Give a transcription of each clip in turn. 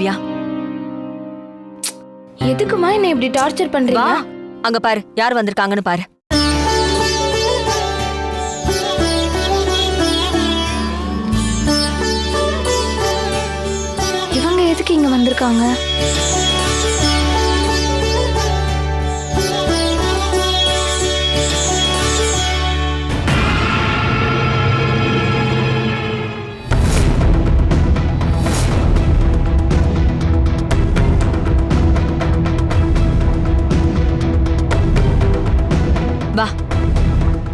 திவ்யா. எதுக்குமா என்ன இப்படி டார்ச்சர் பண்றீங்க? அங்க பாரு யார் வந்திருக்காங்கன்னு பாரு. இவங்க எதுக்கு இங்க வந்திருக்காங்க?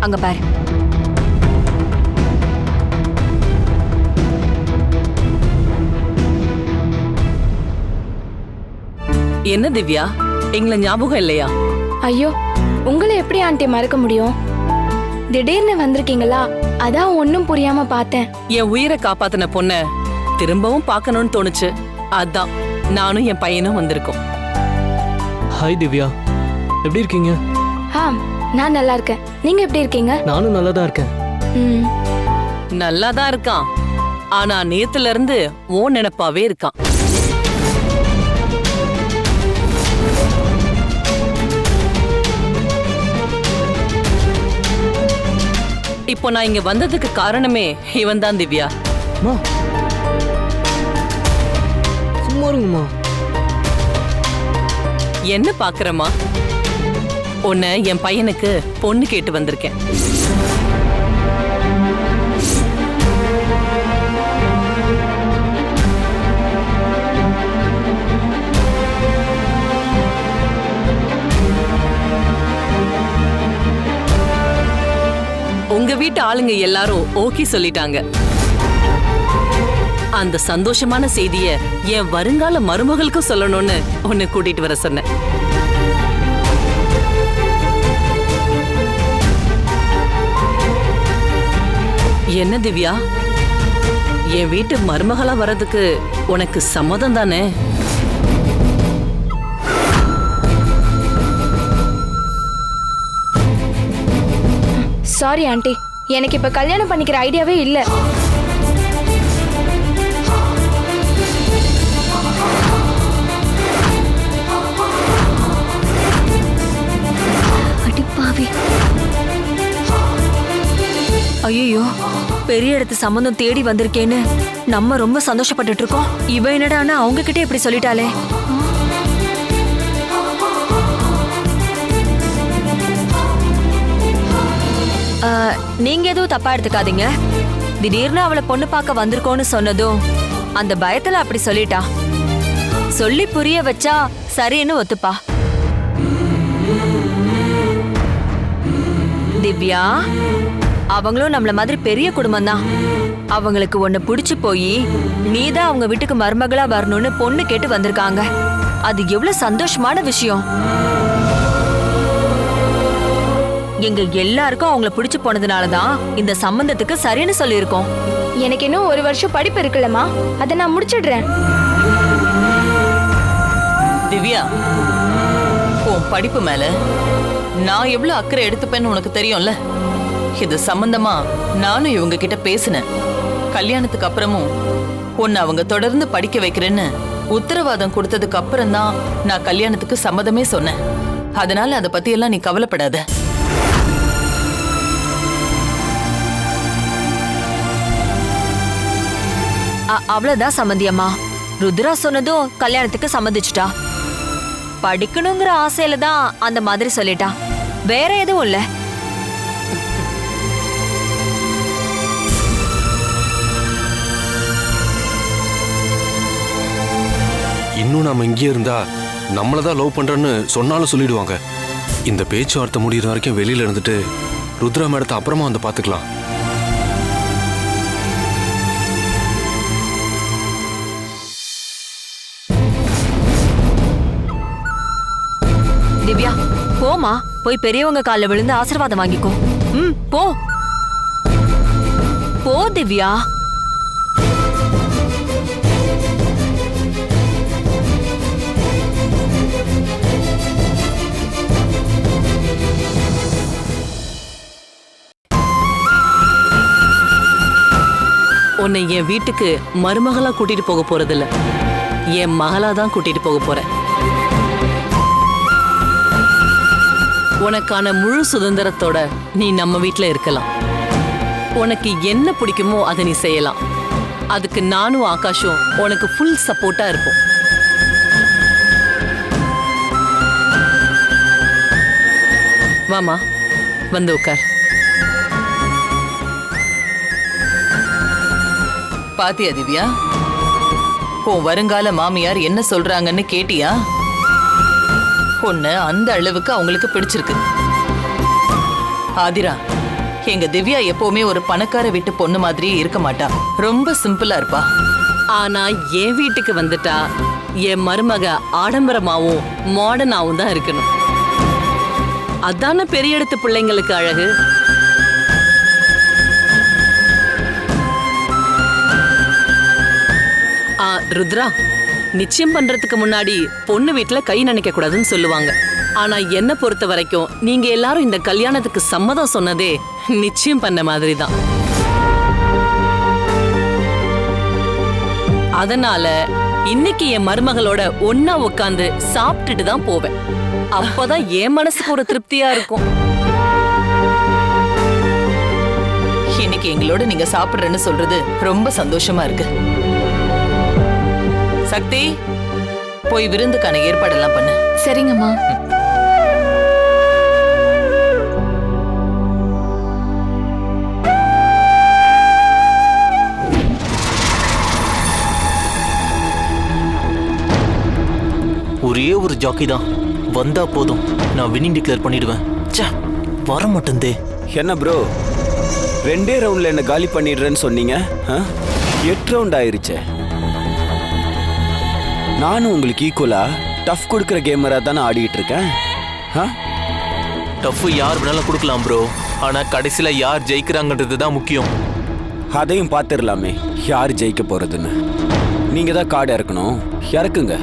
அங்க பாரு. என்ன திவ்யா? எங்களை ஞாபகம் இல்லையா? ஐயோ உங்களை எப்படி ஆண்டி மறக்க முடியும்? திடீர்னு வந்திருக்கீங்களா? அதான் ஒன்னும் புரியாம பார்த்தேன். என் உயிரை காப்பாத்தின பொண்ண திரும்பவும் பார்க்கணும்னு தோணுச்சு. அதான் நானும் என் பையனும் வந்திருக்கோம். ஹாய் திவ்யா. எப்படி இருக்கீங்க? ஆ நான் நல்லா இருக்கேன். நீங்க எப்படி இருக்கீங்க? நானும் நல்லா தான் இருக்கேன். ம். நல்லா தான் இருக்கான். ஆனா நேத்துல இருந்து ஓ நினைப்பாவே இருக்கான். இப்போ நான் இங்க வந்ததுக்கு காரணமே இவன் தான் திவ்யா. அம்மா சும்மா இருங்கம்மா. என்ன பாக்குறமா உன்னை என் பையனுக்கு பொண்ணு கேட்டு வந்திருக்கேன். உங்க வீட்டு ஆளுங்க எல்லாரும் ஓகே சொல்லிட்டாங்க. அந்த சந்தோஷமான செய்திய என் வருங்கால மருமகளுக்கும் சொல்லணும்னு உன்னை கூட்டிட்டு வர சொன்னேன். என்ன திவ்யா? என் வீட்டு மருமகளா வர்றதுக்கு உனக்கு சம்மதம் தானே? சாரி ஆண்டி எனக்கு இப்ப கல்யாணம் பண்ணிக்கிற ஐடியாவே இல்ல. அடிப்பாவி ஐயோ பெரிய இடத்து சம்மந்தம் தேடி வந்திருக்கேன்னு நம்ம ரொம்ப சந்தோஷப்பட்டுட்டு இருக்கோம் இவ என்னடான்னா அவங்க கிட்டே இப்படி சொல்லிட்டாளே. நீங்க எதுவும் தப்பா எடுத்துக்காதீங்க. திடீர்னு அவளை பொண்ணு பார்க்க வந்திருக்கோன்னு சொன்னதும் அந்த பயத்துல அப்படி சொல்லிட்டா. சொல்லி புரிய வச்சா சரின்னு ஒத்துப்பா. திவ்யா? அவங்களும் நம்மள மாதிரி பெரிய குடும்பம் தான் அவங்களுக்கு ஒண்ணு பிடிச்சு போய் நீதான் அவங்க வீட்டுக்கு மருமகளா வரணும்னு பொண்ணு கேட்டு வந்திருக்காங்க. அது எவ்வளவு சந்தோஷமான விஷயம். எங்க எல்லாருக்கும் அவங்கள பிடிச்சு போனதுனால தான் இந்த சம்பந்தத்துக்கு சரின்னு சொல்லியிருக்கோம். எனக்கு இன்னும் ஒரு வருஷம் படிப்பு இருக்குல்லம்மா. அதை நான் முடிச்சிடுறேன். திவ்யா உன் படிப்பு மேல நான் எவ்வளவு அக்கறை எடுத்துப்பேன்னு உனக்கு தெரியும்ல? இது சம்பந்தமா நானும் இவங்க கிட்ட பேசினேன். கல்யாணத்துக்கு அப்புறமும் உன்னை அவங்க தொடர்ந்து படிக்க வைக்கிறேன்னு உத்தரவாதம் கொடுத்ததுக்கு அப்புறம் தான் நான் கல்யாணத்துக்கு சம்மதமே சொன்னேன். அதனால அதை பத்தி எல்லாம் நீ கவலைப்படாத. அவ்வளவுதான் சம்மந்தியம்மா. ருத்ரா சொன்னதும் கல்யாணத்துக்கு சம்மதிச்சுட்டா. படிக்கணுங்கிற ஆசையில தான் அந்த மாதிரி சொல்லிட்டா. வேற எதுவும் இல்லை. இன்னும் நாம இங்கே இருந்தா நம்மள தான் லவ் பண்றேன்னு சொன்னாலும் சொல்லிடுவாங்க. இந்த பேச்சுவார்த்தை முடியிற வரைக்கும் வெளியில இருந்துட்டு ருத்ரா மேடத்தை அப்புறமா வந்து பாத்துக்கலாம் திவ்யா போமா போய் பெரியவங்க கால்ல விழுந்து ஆசீர்வாதம் வாங்கிக்கோ. ம் போ. போ திவ்யா. உன்னை என் வீட்டுக்கு மருமகளா கூட்டிட்டு போக போறதில்ல. என் மகளா தான் கூட்டிட்டு போக போறேன். உனக்கான முழு சுதந்திரத்தோட நீ நம்ம வீட்டில் இருக்கலாம். உனக்கு என்ன பிடிக்குமோ அதை நீ செய்யலாம். அதுக்கு நானும் ஆகாஷும் உனக்கு ஃபுல் சப்போர்ட்டா இருப்போம். வாமா வந்து உட்கார். பாத்தியா திவ்யா உன் வருங்கால மாமியார் என்ன சொல்றாங்கன்னு கேட்டியா? உன்னை அந்த அளவுக்கு அவங்களுக்கு பிடிச்சிருக்கு. ஆதிரா எங்க திவ்யா எப்பவுமே ஒரு பணக்கார வீட்டு பொண்ணு மாதிரியே இருக்க மாட்டா. ரொம்ப சிம்பிளா இருப்பா. ஆனா என் வீட்டுக்கு வந்துட்டா என் மருமக ஆடம்பரமாவும் மாடர்னாவும் தான் இருக்கணும். அதான பெரிய இடத்து பிள்ளைங்களுக்கு அழகு? ருத்ரா நிச்சயம் பண்றதுக்கு முன்னாடி பொண்ணு வீட்டுல கை நினைக்க கூடாதுன்னு சொல்லுவாங்க. ஆனா என்ன பொறுத்த வரைக்கும் நீங்க எல்லாரும் இந்த கல்யாணத்துக்கு சம்மதம் சொன்னதே நிச்சயம் பண்ண மாதிரி தான் அதனால இன்னைக்கு என் மருமகளோட ஒன்னா உட்காந்து சாப்பிட்டுட்டு தான் போவேன். அப்பதான் என் மனசுக்கு ஒரு திருப்தியா இருக்கும். இன்னைக்கு எங்களோட நீங்க சாப்பிடுறேன்னு சொல்றது ரொம்ப சந்தோஷமா இருக்கு. சக்தி போய் விருந்துக்கான ஏற்பாடெல்லாம் பண்ணு. சரிங்கம்மா. ஒரே ஒரு ஜாக்கி தான். வந்தா போதும். நான் வின்னிங் டிக்ளேர் பண்ணிடுவேன். ச்சே வர மாட்டேந்தே. என்ன ப்ரோ ரெண்டே ரவுண்ட்ல என்ன காலி பண்ணிடுறேன்னு சொன்னீங்க ஆ? எட்டு ரவுண்ட் ஆயிருச்சே. நானும் உங்களுக்கு ஈக்குவலா டஃப் கொடுக்குற கேமரா தானே ஆடிட்டு இருக்கேன்? டஃப் யார் வேணாலும் கொடுக்கலாம் ப்ரோ ஆனா கடைசியில யார் ஜெயிக்கிறாங்கன்றது தான் முக்கியம். அதையும் பார்த்துடலாமே யார் ஜெயிக்க போறதுன்னு. நீங்க தான் கார்டு இறக்கணும். இறக்குங்க.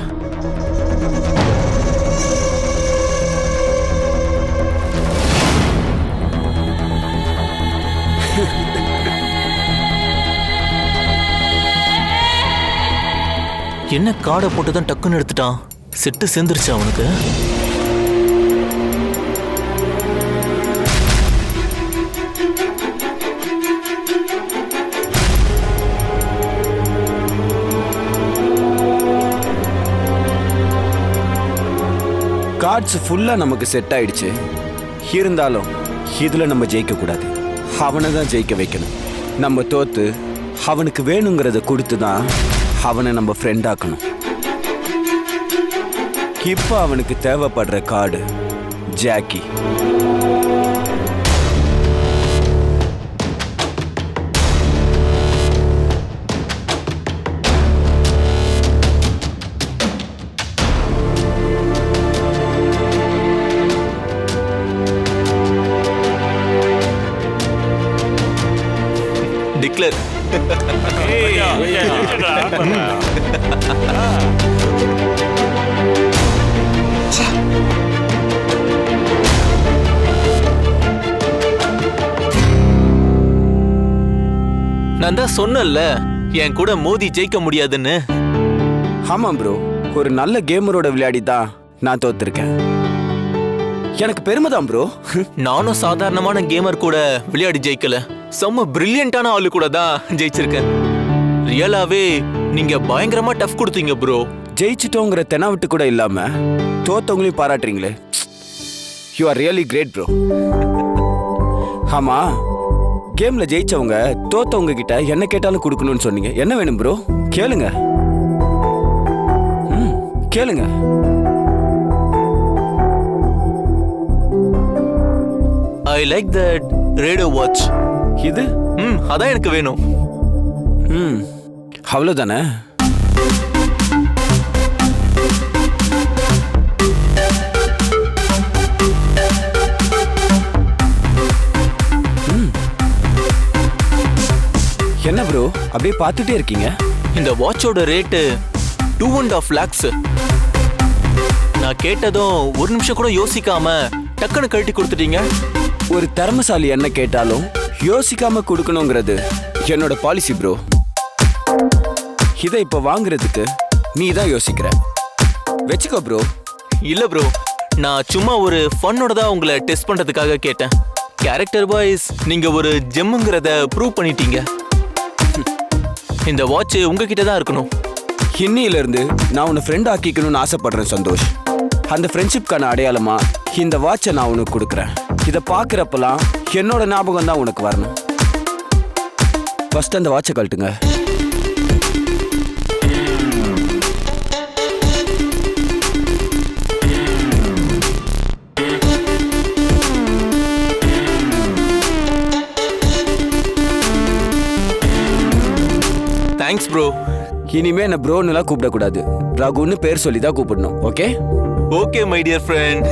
என்ன காடை போட்டு தான் டக்குன்னு எடுத்துட்டான்? செட்டு சேர்ந்துருச்சு அவனுக்கு? கார்ட்ஸ் ஃபுல்லாக நமக்கு செட் ஆயிடுச்சு. இருந்தாலும் இதில் நம்ம ஜெயிக்கக்கூடாது அவனை தான் ஜெயிக்க வைக்கணும். நம்ம தோத்து அவனுக்கு வேணுங்கிறத கொடுத்து தான் அவனை நம்ம ஃப்ரெண்டாக்கணும் இப்போ அவனுக்கு தேவைப்படுற கார்டு ஜாக்கி நான் தான் சொன்னேன்ல என் கூட மோதி ஜெயிக்க முடியாதுன்னு. ஆமாம் ப்ரோ ஒரு நல்ல கேமரோட விளையாடி தான் நான் தோத்துருக்கேன். எனக்கு பெருமை தான் ப்ரோ. நானும் சாதாரணமான கேமர் கூட விளையாடி ஜெயிக்கல. செம்ம பிரில்லியண்டான ஆளு கூட தான் ஜெயிச்சிருக்கேன். ரியலாவே நீங்க பயங்கரமா டஃப் கொடுத்தீங்க ப்ரோ ஜெயிச்சிட்டோங்கிற தெனாவிட்டு கூட இல்லாம தோத்தவங்களையும் பாராட்டுறீங்களே. You are really great bro ஆமா கேம்ல ஜெயிச்சவங்க தோத்தவங்க கிட்ட என்ன கேட்டாலும் கொடுக்கணும்னு சொன்னீங்க. என்ன வேணும் ப்ரோ கேளுங்க. கேளுங்க. I like that radio watch இது? ம் அதான் எனக்கு வேணும். ம். அவ்வளோதானே. என்ன ப்ரோ அப்படியே பார்த்துட்டே இருக்கீங்க? இந்த வாட்சோட rate two and half lakhs நான் கேட்டதும் ஒரு நிமிஷம் கூட யோசிக்காம டக்குன்னு கழட்டி கொடுத்துட்டீங்க. ஒரு திறமசாலி என்ன கேட்டாலும் யோசிக்காம கொடுக்கணுங்கிறது என்னோட பாலிசி ப்ரோ இதை இப்போ வாங்குறதுக்கு நீ தான் யோசிக்கிற? வச்சுக்கோ ப்ரோ இல்ல ப்ரோ நான் சும்மா ஒரு ஃபன்னோட தான் உங்களை டெஸ்ட் பண்றதுக்காக கேட்டேன். கேரக்டர் வைஸ் நீங்க ஒரு ஜெம்முங்கிறத ப்ரூவ் பண்ணிட்டீங்க. இந்த வாட்ச் உங்ககிட்ட தான் இருக்கணும். இன்னில இருந்து நான் உன்னை ஃப்ரெண்ட் ஆக்கிக்கணும்னு ஆசைப்படுறேன் சந்தோஷ். அந்த ஃப்ரெண்ட்ஷிப்கான அடையாளமா இந்த வாட்சை நான் உனக்கு கொடுக்குறேன். இதை பார்க்குறப்பெல்லாம் என்னோட ஞாபகம் தான் உனக்கு வரணும். ஃபர்ஸ்ட் அந்த வாட்சை கழட்டுங்க. தேங்க்ஸ் ப்ரோ இனிமே என்ன ப்ரோன்னுலாம் கூப்பிடக்கூடாது. ரகுன்னு பேர் சொல்லி தான் கூப்பிடணும் okay okay my dear friend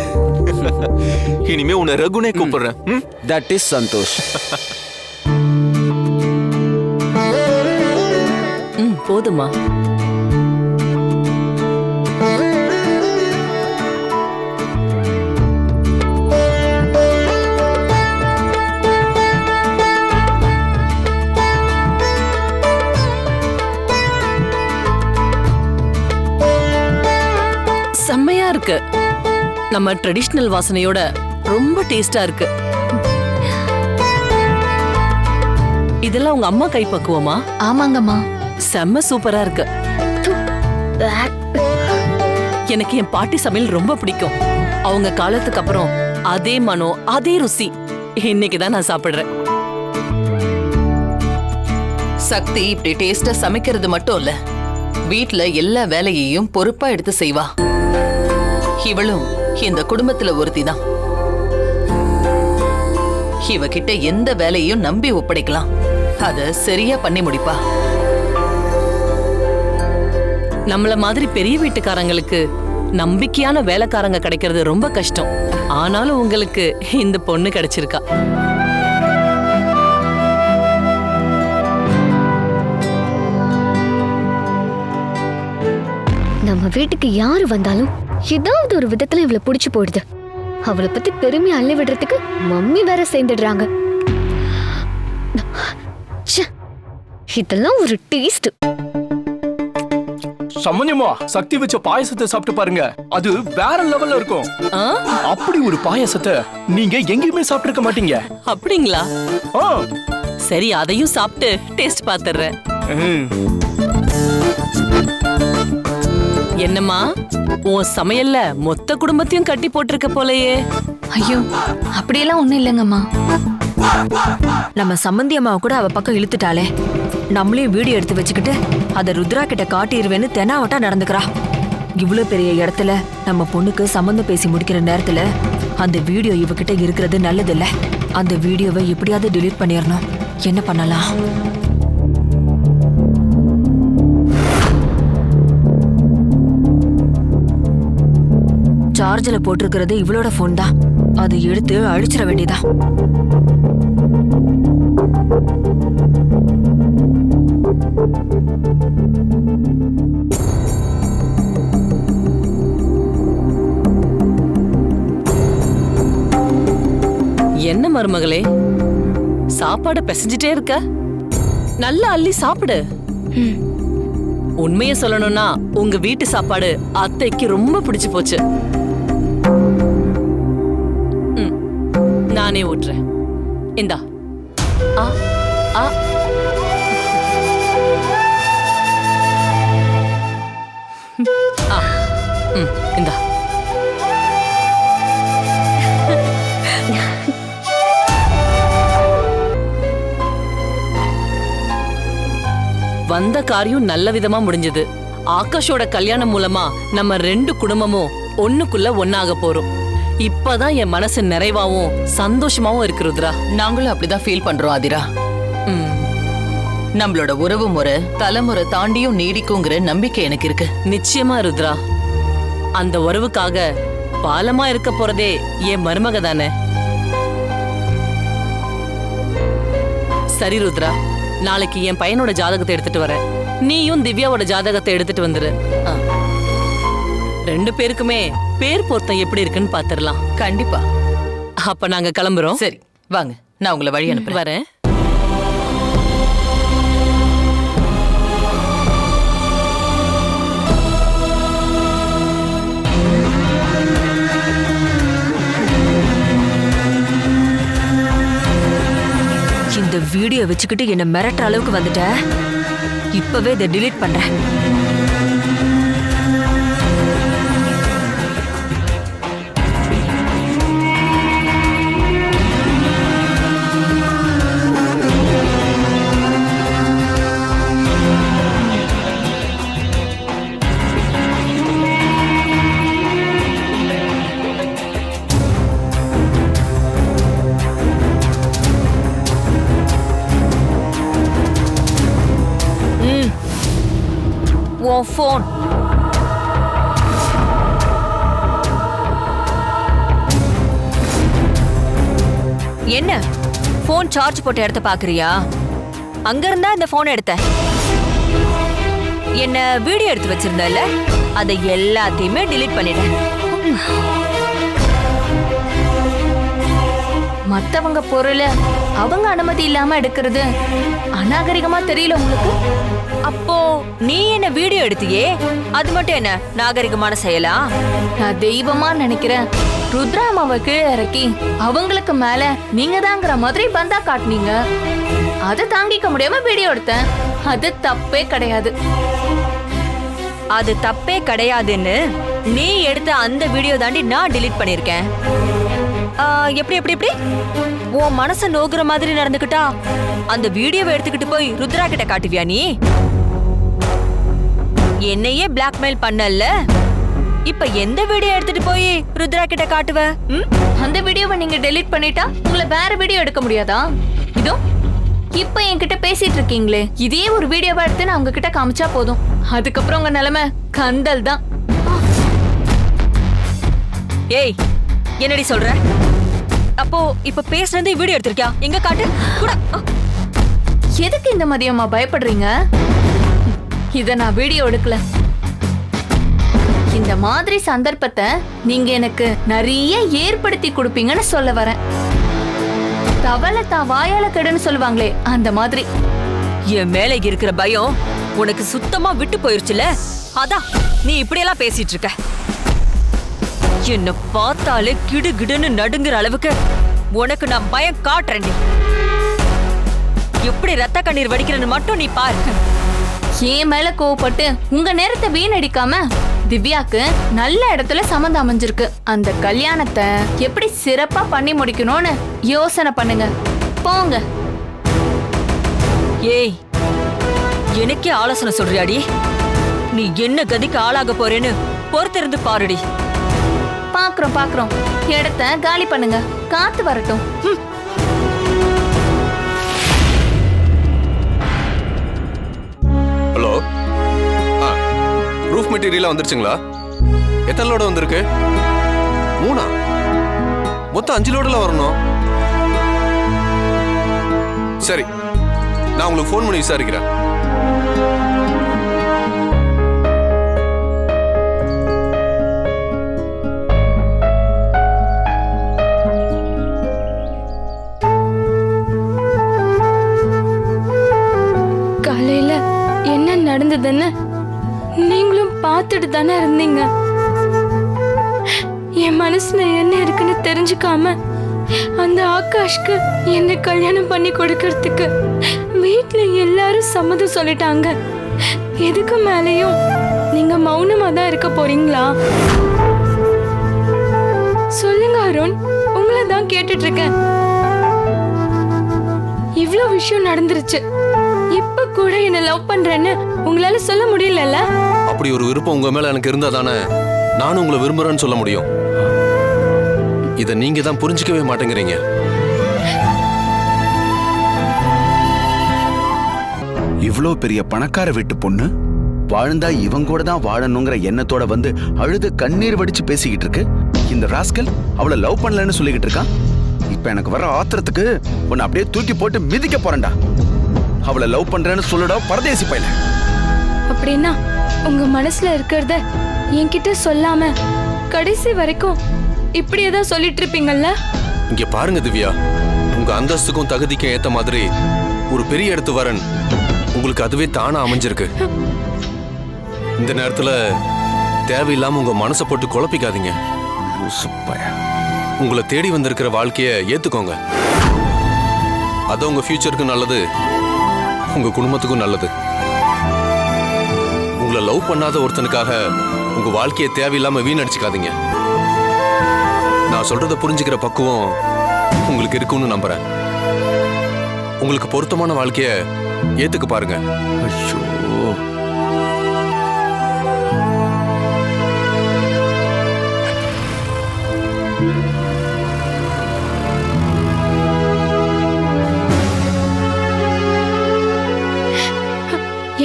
இனிமே உன்னை ரகுனே கூப்பிடுறேன். ம்? தட் இஸ் சந்தோஷ் ம் போதுமா இருக்கு. நம்ம ட்ரெடிஷ்னல் வாசனையோட ரொம்ப டேஸ்டா இருக்கு. இதெல்லாம் உங்க அம்மா கைப்பக்குவமா ஆமாங்கம்மா. செம்ம சூப்பரா இருக்கு. எனக்கு என் பாட்டி சமையல் ரொம்ப பிடிக்கும். அவங்க காலத்துக்கு அப்புறம் அதே மனம் அதே ருசி. இன்னைக்கு தான் நான் சாப்பிடுறேன். சக்தி இப்படி டேஸ்டா சமைக்கிறது மட்டும் இல்ல. வீட்ல எல்லா வேலையையும் பொறுப்பா எடுத்து செய்வா. இவளும் இந்த குடும்பத்துல ஒருத்தி தான் இவகிட்ட எந்த வேலையையும் நம்பி ஒப்படைக்கலாம். அத சரியா பண்ணி முடிப்பா. நம்மள மாதிரி பெரிய வீட்டுக்காரங்களுக்கு நம்பிக்கையான வேலைக்காரங்க கிடைக்கிறது ரொம்ப கஷ்டம். ஆனாலும் உங்களுக்கு இந்த பொண்ணு கிடைச்சிருக்கா. நம்ம வீட்டுக்கு யாரு வந்தாலும் ஏதாவது ஒரு விதத்துல இவளை புடிச்சு போயிடுது. அவளை பத்தி பெருமையா அள்ளி விடுறதுக்கு மம்மி வேற சேர்ந்துடுறாங்க. இதெல்லாம் ஒரு டேஸ்ட். சமஞ்சமா சக்தி வச்ச பாயசத்தை சாப்பிட்டு பாருங்க. அது வேற லெவல்ல இருக்கும்? அப்படி ஒரு பாயசத்தை நீங்க எங்கேயுமே சாப்பிட்டிருக்க மாட்டீங்க. அப்படிங்களா. சரி அதையும் சாப்பிட்டு டேஸ்ட் பாத்துறேன். என்னம்மா? உன் சமையல்ல மொத்த குடும்பத்தையும் கட்டி போட்டிருக்க போலயே. ஐயோ அப்படியெல்லாம் ஒண்ணும் இல்லைங்கம்மா. நம்ம சம்மந்தி அம்மாவை கூட அவ பக்கம் இழுத்துட்டாளே. நம்மளையும் வீடியோ எடுத்து வச்சுக்கிட்டு அதை ருத்ரா கிட்ட காட்டிடுவேன்னு தெனாவட்டா நடந்துக்கிறா. இவ்வளவு பெரிய இடத்துல நம்ம பொண்ணுக்கு சம்மந்தம் பேசி முடிக்கிற நேரத்துல அந்த வீடியோ இவகிட்ட இருக்கிறது நல்லதில்ல. அந்த வீடியோவை எப்படியாவது delete பண்ணிடணும். என்ன பண்ணலாம்? சார்ஜில் போட்டிருக்கிறது இவளோட ஃபோன் தான். அதை எடுத்து அழிச்சிட வேண்டியதா? என்ன மருமகளே? சாப்பாடு பிசைஞ்சிட்டே இருக்க? நல்லா அள்ளி சாப்பிடு. உண்மைய சொல்லணும்னா உங்க வீட்டு சாப்பாடு அத்தைக்கு ரொம்ப பிடிச்சு போச்சு. நானே ஓட்டுறேன் இந்தா. ஆ ஆ. ஆ ம் இந்தா. வந்த காரியம் நல்ல விதமா முடிஞ்சது. ஆகாஷோட கல்யாணம் மூலமா நம்ம ரெண்டு குடும்பமும் ஒண்ணுக்குள்ள ஒன்னாக போறோம். இப்பதான் என் மனசு நிறைவாவும் சந்தோஷமாவும் இருக்கு ருத்ரா. நாங்களும் அப்படிதான் ஃபீல் பண்றோம் ஆதிரா. ம், நம்மளோட உறவு முறை தலைமுறை தாண்டியும் நீடிக்குங்கிற நம்பிக்கை எனக்கு இருக்கு. நிச்சயமா ருத்ரா. அந்த உறவுக்காக பாலமா இருக்க போறதே என் மருமக தானே. சரி ருத்ரா. நாளைக்கு என் பையனோட ஜாதகத்தை எடுத்துட்டு வரேன். நீயும் திவ்யாவோட ஜாதகத்தை எடுத்துட்டு வந்துரு. ஆ. ரெண்டு பேருக்குமே பேர் பொருத்தம் எப்படி இருக்குன்னு பாத்துரலாம் கண்டிப்பா. அப்ப நாங்க கிளம்புறோம். சரி வாங்க. நான் உங்களை வழி அனுப்புறேன். வரேன். இந்த வீடியோ வச்சுக்கிட்டு என்ன மிரட்டுற அளவுக்கு வந்துட்ட. இப்பவே இதை டிலீட் பண்றேன். உன் ஃபோன் என்ன? ஃபோன் சார்ஜ் போட்ட இடத்த பாக்குறியா? அங்க இருந்தா இந்த ஃபோன் எடுத்த என்ன வீடியோ எடுத்து வச்சிருந்தல அதை எல்லாத்தையுமே டிலீட் பண்ணிட்டேன். மத்தவங்க பொருளை அவங்க அனுமதி இல்லாம எடுக்கிறது அநாகரிகமா தெரியல உங்களுக்கு? அப்போ நீ என்ன வீடியோ எடுத்தியே? அது மட்டும் என்ன நாகரிகமான செயலா? நான் தெய்வமா நினைக்கிறேன் ருத்ராமாவை கீழே இறக்கி அவங்களுக்கு மேல நீங்க தாங்கிற மாதிரி பந்தா காட்டுனீங்க. அதை தாங்கிக்க முடியாம வீடியோ எடுத்தேன். அது தப்பே கிடையாது. அது தப்பே கிடையாதுன்னு நீ எடுத்த அந்த வீடியோ தாண்டி நான் delete பண்ணிருக்கேன். எப்படி எப்படி எப்படி? உன் மனச நோகுற மாதிரி நடந்துக்கிட்டா அந்த வீடியோவை எடுத்துக்கிட்டு போய் ருத்ரா கிட்ட காட்டுவியா நீ? என்னையே பிளாக்மெயில் பண்ணல இப்ப எந்த வீடியோ எடுத்துட்டு போய் ருத்ரா கிட்ட காட்டுவ? அந்த வீடியோவை நீங்க டெலீட் பண்ணிட்டா உங்களை வேற வீடியோ எடுக்க முடியாதா? இதோ இப்ப என்கிட்ட பேசிட்டு இருக்கீங்களே. இதே ஒரு வீடியோவா எடுத்து நான் உங்ககிட்ட காமிச்சா போதும். அதுக்கப்புறம் உங்க நிலைமை கந்தல் தான். ஏய் என்னடி சொல்ற? அப்போ இப்ப பேசுனது வீடியோ எடுத்திருக்கியா? எங்க காட்டு? கூட. எதுக்கு இந்த மதியமா பயப்படுறீங்க? இத நான் வீடியோ எடுக்கல. இந்த மாதிரி சந்தர்ப்பத்தை நீங்க எனக்கு நிறைய ஏற்படுத்தி கொடுப்பீங்கன்னு சொல்ல வரேன். தவளை தான் வாயால கெடுன்னு சொல்லுவாங்களே அந்த மாதிரி. என் மேல இருக்கிற பயம் உனக்கு சுத்தமா விட்டு போயிருச்சுல அதான் நீ இப்படியெல்லாம் பேசிட்டு இருக்க. என்ன பார்த்தாலே கிடு கிடுன்னு நடுங்குற அளவுக்கு உனக்கு நான் பயம் காட்டுறேன் எப்படி ரத்த கண்ணீர் வடிக்கிறேன்னு மட்டும் நீ பாரு. என் மேல கோவப்பட்டு உங்க நேரத்தை வீணடிக்காம திவ்யாக்கு நல்ல இடத்துல சம்மந்தம் அமைஞ்சிருக்கு. அந்த கல்யாணத்தை எப்படி சிறப்பா பண்ணி முடிக்கணும்னு யோசனை பண்ணுங்க. போங்க. ஏய் எனக்கே ஆலோசனை சொல்றியாடி? நீ என்ன கதிக்கு ஆளாக போறேன்னு பொறுத்திருந்து பாருடி. பாக்குறோம் பாக்குறோம். இடத்த காலி பண்ணுங்க. காத்து வரட்டும். ரூஃப் மெட்டீரியலாக வந்துருச்சுங்களா? எத்தனை லோடு வந்திருக்கு? மூணா? மொத்தம் அஞ்சு லோடில் வரணும். சரி நான் உங்களுக்கு ஃபோன் பண்ணி விசாரிக்கிறேன். தானே இருந்தீங்க? என் மனசுல என்ன இருக்குன்னு தெரிஞ்சுக்காம அந்த ஆகாஷ்க்கு என்ன கல்யாணம் பண்ணி கொடுக்கறதுக்கு வீட்டுல எல்லாரும் சம்மதம் சொல்லிட்டாங்க. எதுக்கு மேலேயும் நீங்க மௌனமா தான் இருக்க போறீங்களா? சொல்லுங்க அருண் உங்களை தான் கேட்டுட்டு இருக்கேன் இவ்ளோ விஷயம் நடந்துருச்சு. இப்ப கூட என்ன லவ் பண்றேன்னு உங்களால சொல்ல முடியலல்ல? அப்படி ஒரு விருப்பம் உங்க மேல எனக்கு இருந்தா தானே நானும் உங்களை விரும்புறேன்னு சொல்ல முடியும். இதை நீங்க தான் புரிஞ்சுக்கவே மாட்டேங்கிறீங்க. இவ்ளோ பெரிய பணக்கார வீட்டு பொண்ணு? வாழ்ந்தா இவன் கூட தான் வாழணுங்கிற எண்ணத்தோட வந்து அழுது கண்ணீர் வடிச்சு பேசிக்கிட்டு இருக்கு. இந்த ராஸ்கல் அவளை லவ் பண்ணலன்னு சொல்லிக்கிட்டு இருக்கான். இப்ப எனக்கு வர ஆத்திரத்துக்கு உன்னை அப்படியே தூக்கி போட்டு மிதிக்க போறேன்டா. அவளை லவ் பண்றேன்னு சொல்லுடா பரதேசி பையல அப்படின்னா உங்க மனசுல இருக்கிறத என்கிட்ட சொல்லாம கடைசி வரைக்கும் இப்படியே தான் சொல்லிட்டு இருப்பீங்கல்ல? இங்க பாருங்க திவ்யா. உங்க அந்தஸ்துக்கும் தகுதிக்கும் ஏத்த மாதிரி ஒரு பெரிய இடத்து வரன் உங்களுக்கு அதுவே தானா அமைஞ்சிருக்கு. இந்த நேரத்துல தேவையில்லாம உங்க மனசை போட்டு குழப்பிக்காதீங்க. உங்களை தேடி வந்திருக்கிற வாழ்க்கைய ஏத்துக்கோங்க. அது உங்க ஃபியூச்சருக்கும் நல்லது உங்க குடும்பத்துக்கும் நல்லது. உங்களை லவ் பண்ணாத ஒருத்தனுக்காக உங்க வாழ்க்கையை தேவையில்லாம வீணடிச்சுக்காதீங்க. நான் சொல்றத புரிஞ்சுக்கிற பக்குவம் உங்களுக்கு இருக்கும்னு நம்புறேன். உங்களுக்கு பொருத்தமான வாழ்க்கைய ஏத்துக்கு பாருங்க. ஐயோ.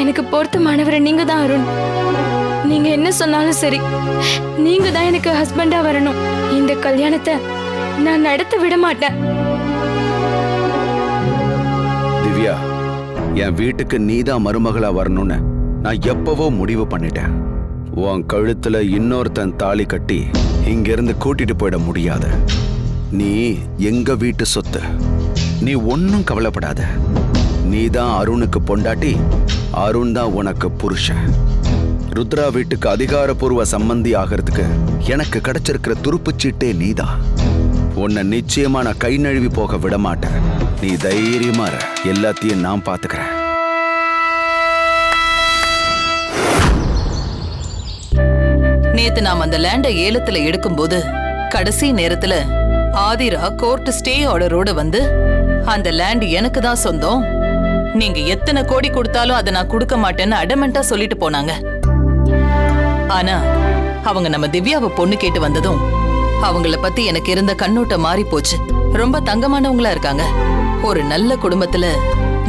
எனக்கு பொருத்தமானவரை நீங்க தான் அருண். நீங்க என்ன சொன்னாலும் சரி நீங்க தான் எனக்கு ஹஸ்பண்டா வரணும். இந்த கல்யாணத்தை நான் நடத்த விட மாட்டேன். திவ்யா என் வீட்டுக்கு நீதான் மருமகளா வரணும்னு நான் எப்பவோ முடிவு பண்ணிட்டேன். உன் கழுத்துல இன்னொருத்தன் தாலி கட்டி இங்கிருந்து கூட்டிட்டு போயிட முடியாது. நீ எங்க வீட்டு சொத்து? நீ ஒன்னும் கவலைப்படாத. நீ தான் அருணுக்கு பொண்டாட்டி அருண் தான் உனக்கு புருஷன். ருத்ரா வீட்டுக்கு அதிகாரப்பூர்வ சம்பந்தி ஆகிறதுக்கு எனக்கு கிடைச்சிருக்கிற துருப்புச்சீட்டே நீதான். உன்னை நிச்சயமா நான் கை நழுவி போக விட மாட்டேன் நீ தைரியமா எல்லாத்தையும் நான் பாத்துக்கிறேன். நேத்து நாம் அந்த லேண்ட ஏலத்துல எடுக்கும்போது கடைசி நேரத்துல ஆதிரா கோர்ட் ஸ்டே ஆர்டரோட வந்து அந்த லேண்ட் எனக்கு தான் சொந்தம். நீங்க எத்தனை கோடி கொடுத்தாலும் அதை நான் கொடுக்க மாட்டேன்னு அடமெண்டா சொல்லிட்டு போனாங்க. ஆனா அவங்க நம்ம திவ்யாவை பொண்ணு கேட்டு வந்ததும் அவங்கள பத்தி எனக்கு இருந்த கண்ணோட்டம் மாறி போச்சு. ரொம்ப தங்கமானவங்களா இருக்காங்க. ஒரு நல்ல குடும்பத்துல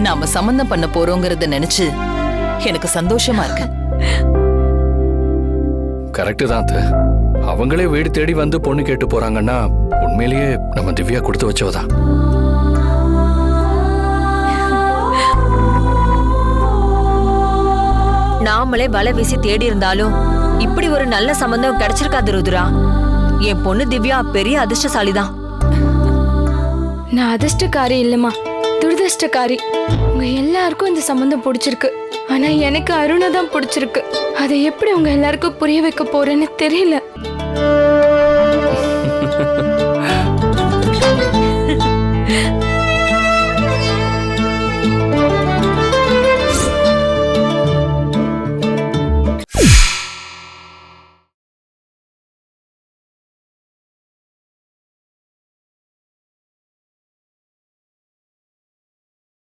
நாம சம்பந்தம் பண்ண போறோங்கிறத நினைச்சு எனக்கு சந்தோஷமா இருக்கு. கரெக்டு தான் அவங்களே வீடு தேடி வந்து பொண்ணு கேட்டு போறாங்கன்னா உண்மையிலேயே நம்ம திவ்யா கொடுத்து வச்சவதான். நாமளே வலை வீசி தேடி இருந்தாலும் இப்படி ஒரு நல்ல சம்பந்தம் கிடைச்சிருக்காது ருத்ரா. என் பொண்ணு திவ்யா பெரிய அதிர்ஷ்டசாலிதான். நான் அதிர்ஷ்டக்காரி இல்லம்மா. துரதிர்ஷ்டக்காரி. உங்க எல்லாருக்கும் இந்த சம்பந்தம் பிடிச்சிருக்கு. ஆனா எனக்கு அருணா தான் பிடிச்சிருக்கு. அதை எப்படி உங்க எல்லாருக்கும் புரிய வைக்க போறேன்னு தெரியல.